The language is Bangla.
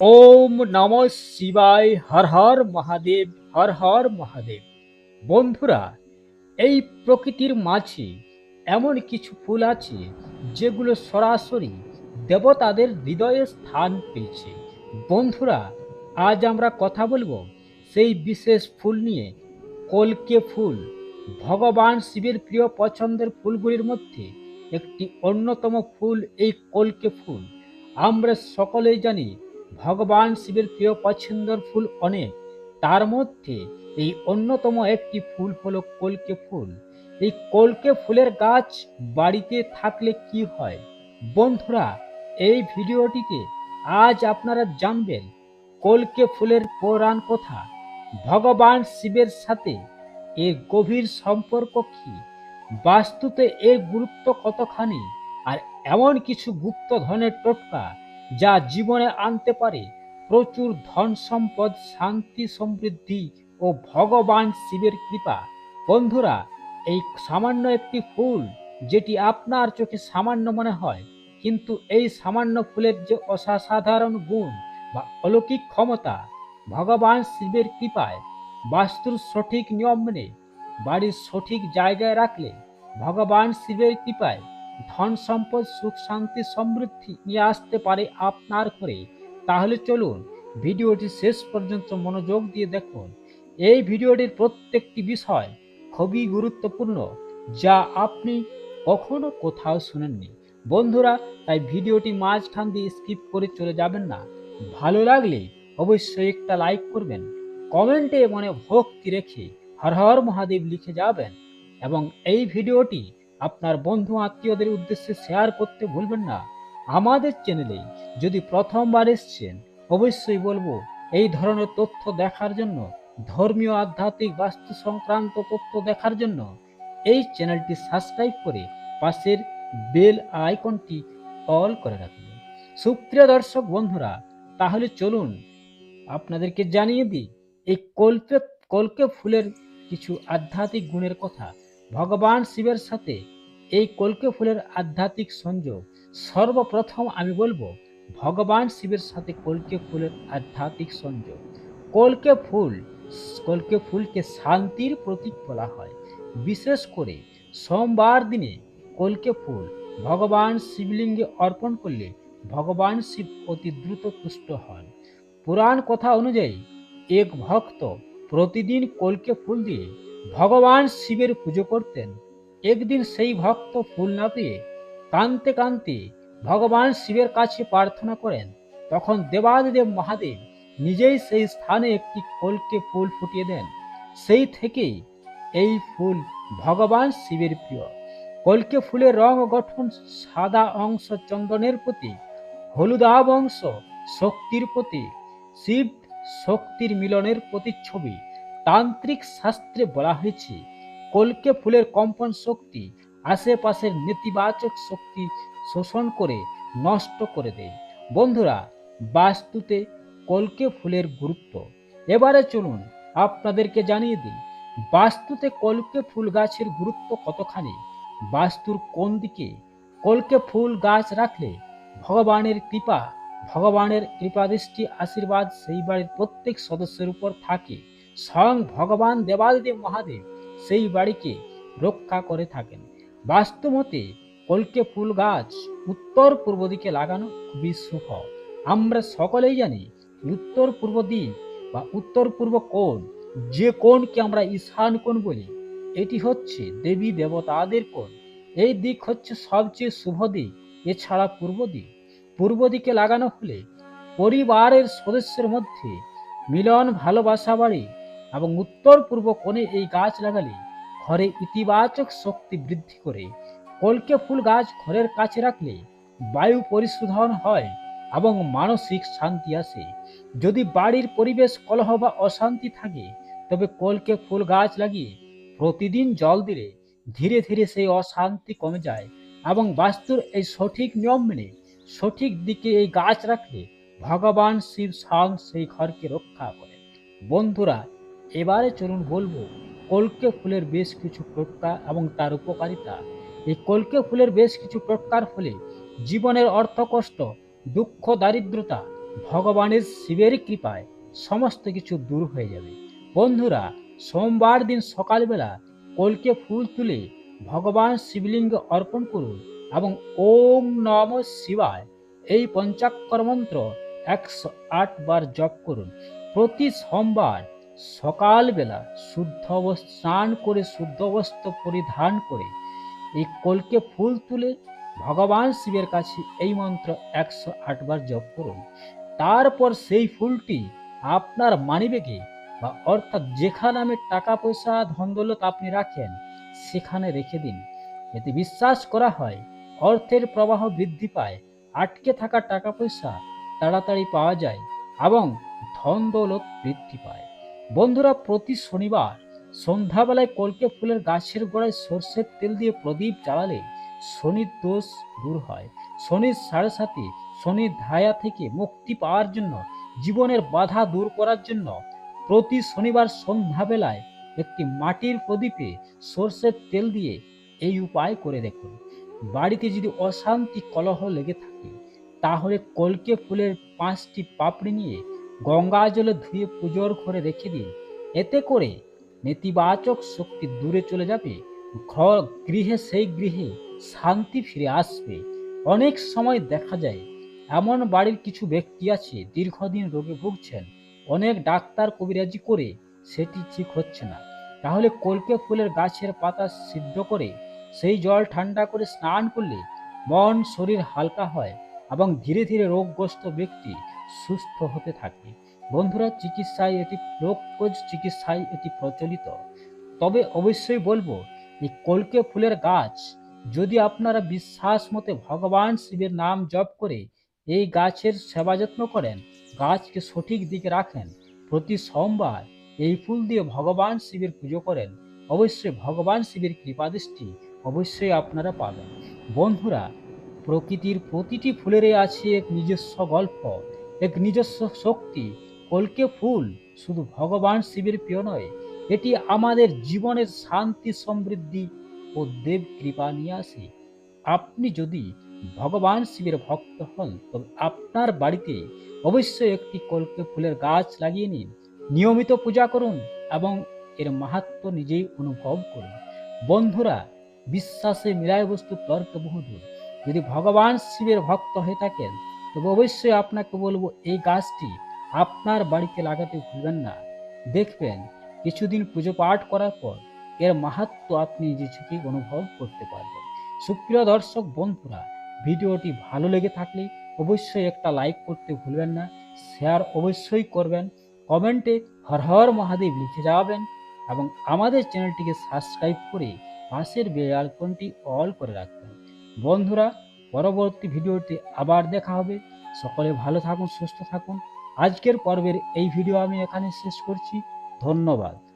ওম নম শিবায়, হর হর মহাদেব, হর হর মহাদেব। বন্ধুরা, এই প্রকৃতির মাঝে এমন কিছু ফুল আছে যেগুলো সরাসরি দেবতাদের হৃদয়ে স্থান পেয়েছে। বন্ধুরা, আজ আমরা কথা বলব সেই বিশেষ ফুল নিয়ে। কলকে ফুল, ভগবান শিবের প্রিয় পছন্দের ফুলগুলির মধ্যে একটি অন্যতম ফুল এই কলকে ফুল। আমরা সকলেই জানি ভগবান শিবের প্রিয় পছন্দের ফুল অনেক। তার মধ্যে এই অন্যতম একটি ফুল হলো কলকে ফুল। এই কলকে ফুলের গাছ বাড়িতে থাকলে কি হয়? বন্ধুরা, এই ভিডিওটিতে আজ আপনারা জানবেন কলকে ফুলের পুরাণ কথা। ভগবান শিবের সাথে এর গভীর সম্পর্ক কি? বাস্তুতে এর গুরুত্ব কতখানি? আর এমন কিছু গুপ্ত ধনের টোটকা যা জীবনে আনতে পারে। প্রচুর ধন সম্পদ, শান্তি সমৃদ্ধি ও ভগবান শিবের কৃপা। বন্ধুরা, এই সামান্য একটি ফুল যেটি আপনার চোখে সামান্য মনে হয়, কিন্তু এই সামান্য ফুলের যে অসাধারণ গুণ বা অলৌকিক ক্ষমতা, ভগবান শিবের কৃপায় বাস্তুর সঠিক নিয়ম মেনে, বাড়ির সঠিক জায়গায় রাখলে ভগবান শিবের কৃপায় ধন সম্পদ, সুখ শান্তি, সমৃদ্ধি নিয়ে আসতে পারে আপনার ঘরে। তাহলে চলুন ভিডিওটি শেষ পর্যন্ত মনোযোগ দিয়ে দেখুন। এই ভিডিওটির প্রত্যেকটি বিষয় খুবই গুরুত্বপূর্ণ, যা আপনি কখনো কোথাও শুনেননি। বন্ধুরা, তাই ভিডিওটি মাঝখান দিয়ে স্কিপ করে চলে যাবেন না। ভালো লাগলে অবশ্যই একটা লাইক করবেন, কমেন্টে মনে ভক্তি রেখে হর হর মহাদেব লিখে যাবেন এবং এই ভিডিওটি আপনার বন্ধু আত্মীয়দের উদ্দেশ্যে শেয়ার করতে ভুলবেন না। আমাদের চ্যানেলে যদি প্রথমবার এসছেন, অবশ্যই বলব, এই ধরনের তথ্য দেখার জন্য, ধর্মীয় আধ্যাত্মিক বাস্তু সংক্রান্ত তথ্য দেখার জন্য, এই চ্যানেলটি সাবস্ক্রাইব করে পাশের বেল আইকনটি অল করে রাখবেন সুপ্রিয় দর্শক বন্ধুরা, তাহলে চলুন, আপনাদেরকে জানিয়ে দিই, এই কল্পে কলকে ফুলের কিছু আধ্যাত্মিক গুণের কথা। ভগবান শিবের সাথে এই কলকে ফুলের আধ্যাত্মিক সংযোগ সর্বপ্রথম আমি বলব, ভগবান শিবের সাথে কলকে ফুলের আধ্যাত্মিক সংযোগ। কলকে ফুল, কলকে ফুলকে শান্তির প্রতীক বলা হয়। বিশেষ করে সোমবার দিনে কলকে ফুল ভগবান শিবলিঙ্গে অর্পণ করলে ভগবান শিব অতি দ্রুত তুষ্ট হন। পুরাণ কথা অনুযায়ী এক ভক্ত প্রতিদিন কলকে ফুল দিয়ে ভগবান শিবের পুজো করতেন। একদিন সেই ভক্ত ফুল না পেয়ে কাঁদতে কাঁদতে ভগবান শিবের কাছে প্রার্থনা করেন। তখন দেবাদিদেব মহাদেব নিজেই সেই স্থানে একটি কলকে ফুল ফুটিয়ে দেন। সেই থেকেই এই ফুল ভগবান শিবের প্রিয়। কলকে ফুলের রং গঠন সাদা অংশ চন্দনের প্রতীক হলুদাব অংশ শক্তির প্রতীক, শিব শক্তির মিলনের প্রতিচ্ছবি। তান্ত্রিক শাস্ত্রে বলা হয়েছে, কলকে ফুলের কম্পন শক্তি, আশেপাশের নেতিবাচক শক্তি শোষণ করে নষ্ট করে দেয়। বন্ধুরা, বাস্তুতে কলকে ফুলের গুরুত্ব। এবারে চলুন আপনাদেরকে জানিয়ে দিই, বাস্তুতে কলকে ফুল গাছের গুরুত্ব কতখানি? বাস্তুর কোন দিকে? কলকে ফুল গাছ রাখলে ভগবানের কৃপা, ভগবানের কৃপাদৃষ্টি, আশীর্বাদ সেই বাড়ির প্রত্যেক সদস্যের উপর থাকে। স্বয়ং ভগবান দেবাদিদেব মহাদেব সেই বাড়িকে রক্ষা করে থাকেন। বাস্তবতে কলকে ফুল গাছ উত্তর পূর্ব দিকে লাগানো খুবই শুভ। আমরা সকলেই জানি উত্তর পূর্ব দিক বা উত্তর পূর্ব কোণ, যে কোণকে আমরা ঈশান কোণ বলি, এটি হচ্ছে দেবী দেবতাদের কোণ। এই দিক হচ্ছে সবচেয়ে শুভ দিক, এছাড়া পূর্ব দিক। পূর্ব দিকে লাগানো হলে পরিবারের সদস্যের মধ্যে মিলন ভালোবাসা বাড়ে এবং উত্তর পূর্ব কোণে এই গাছ লাগালে ঘরে ইতিবাচক শক্তি বৃদ্ধি করে। কলকে ফুল গাছ ঘরের কাছে রাখলে বায়ু পরিশোধন হয় এবং মানসিক শান্তি আসে। যদি বাড়ির পরিবেশ কলহ বা অশান্তি থাকে, তবে কলকে ফুল গাছ লাগিয়ে প্রতিদিন জল দিলে ধীরে ধীরে সেই অশান্তি কমে যায় এবং বাস্তুর এই সঠিক নিয়ম মেনে সঠিক দিকে এই গাছ রাখলে ভগবান শিব স্বয়ং সেই ঘরকে রক্ষা করেন। বন্ধুরা এবারে চলুন বলব, কলকে ফুলের বেশ কিছু টোটকা এবং তার উপকারিতা। এই কলকে ফুলের বেশ কিছু টোটকার ফলে জীবনের অর্থকষ্ট, দুঃখ, দারিদ্রতা, ভগবানের শিবের কৃপায় সমস্ত কিছু দূর হয়ে যাবে। বন্ধুরা, সোমবার দিন সকালবেলা কলকে ফুল তুলে ভগবান শিবলিঙ্গে অর্পণ করুন এবং ওম নম শিবায় এই পঞ্চাক্ষর মন্ত্র একশো আট বার জপ করুন। প্রতি সোমবার সকালবেলা শুদ্ধ স্নান করে, শুদ্ধ বস্ত্র পরিধান করে এই কলকে ফুল তুলে ভগবান শিবের কাছে এই মন্ত্র একশো আটবার জপ করুন। তারপর সেই ফুলটি আপনার মানিব্যাগে বা অর্থাৎ যেখানে আমি টাকা পয়সা ধন দৌলত আপনি রাখেন, সেখানে রেখে দিন। এতে বিশ্বাস করা হয়, অর্থের প্রবাহ বৃদ্ধি পায়, আটকে থাকা টাকা পয়সা তাড়াতাড়ি পাওয়া যায় এবং ধন দৌলত বৃদ্ধি পায়। বন্ধুরা, প্রতি শনিবার সন্ধ্যাবেলায় কলকে ফুলের গাছের গোড়ায় সর্ষের তেল দিয়ে প্রদীপ জ্বালালে শনির দোষ দূর হয়। শনির সাড়ে সাথে শনির ধায়া থেকে মুক্তি পাওয়ার জন্য, জীবনের বাধা দূর করার জন্য প্রতি শনিবার সন্ধ্যাবেলায় একটি মাটির প্রদীপে সর্ষের তেল দিয়ে এই উপায় করে দেখুন। বাড়িতে যদি অশান্তি কলহ লেগে থাকে, তাহলে কলকে ফুলের পাঁচটি পাপড়ি নিয়ে গঙ্গা জলে ধুয়ে পুজোর ঘরে রেখে দিন এতে করে নেতিবাচক শক্তি দূরে চলে যাবে। ঘর গৃহে সেই গৃহে শান্তি ফিরে আসবে। অনেক সময় দেখা যায়, এমন বাড়ির কিছু ব্যক্তি আছে, দীর্ঘদিন রোগে ভুগছেন। অনেক ডাক্তার কবিরাজি করে সেটি ঠিক হচ্ছে না। তাহলে কলকে ফুলের গাছের পাতা সিদ্ধ করে, সেই জল ঠান্ডা করে স্নান করলে মন শরীর হালকা হয় এবং ধীরে ধীরে রোগগ্রস্ত ব্যক্তি সুস্থ হতে থাকে বন্ধুরা, চিকিৎসায় এটি লোকজ চিকিৎসায় এটি প্রচলিত। তবে অবশ্যই বলব এই কলকে ফুলের গাছ, যদি আপনারা বিশ্বাস মতে ভগবান শিবের নাম জপ করে এই গাছের সেবা যত্ন করেন, গাছকে সঠিক দিকে রাখেন, প্রতি সোমবার এই ফুল দিয়ে ভগবান শিবের পুজো করেন, অবশ্যই ভগবান শিবের কৃপাদৃষ্টি অবশ্যই আপনারা পাবেন। বন্ধুরা, প্রকৃতির প্রতিটি ফুলেরই আছে এক নিজস্ব গল্প। এক নিজস্ব শক্তি, কলকে ফুল, শুধু ভগবান শিবের প্রিয় নয়, এটি আমাদের জীবনের শান্তি, সমৃদ্ধি ও দেব কৃপা নিয়ে আসে। আপনি যদি ভগবান শিবের ভক্ত হন, তবে আপনার বাড়িতে অবশ্যই একটি কলকে ফুলের গাছ লাগিয়ে নিন, নিয়মিত পূজা করুন এবং এর মাহাত্ম নিজেই অনুভব করুন। বন্ধুরা, বিশ্বাসে মিলায় বস্তু তর্কে বহুদূর। যদি ভগবান শিবের ভক্ত হয়ে থাকেন তবে অবশ্যই আপনাকে বলব, এই গাছটি আপনার বাড়িতে লাগাতে ভুলবেন না। দেখবেন, কিছুদিন পুজো পাঠ করার পর এর মাহাত্ম আপনি নিজেকেই অনুভব করতে পারবেন। সুপ্রিয় দর্শক, বন্ধুরা, ভিডিওটি ভালো লেগে থাকলে অবশ্যই একটা লাইক করতে ভুলবেন না, শেয়ার অবশ্যই করবেন, কমেন্টে হর হর মহাদেব লিখে যাবেন এবং আমাদের চ্যানেলটিকে সাবস্ক্রাইব করে পাশের বেল আইকনটি অল করে রাখবেন। বন্ধুরা পরবর্তী ভিডিওতে আবার দেখা হবে। সকলে ভালো থাকুন, সুস্থ থাকুন। আজকের পর্বের এই ভিডিও আমি এখানে শেষ করছি। ধন্যবাদ।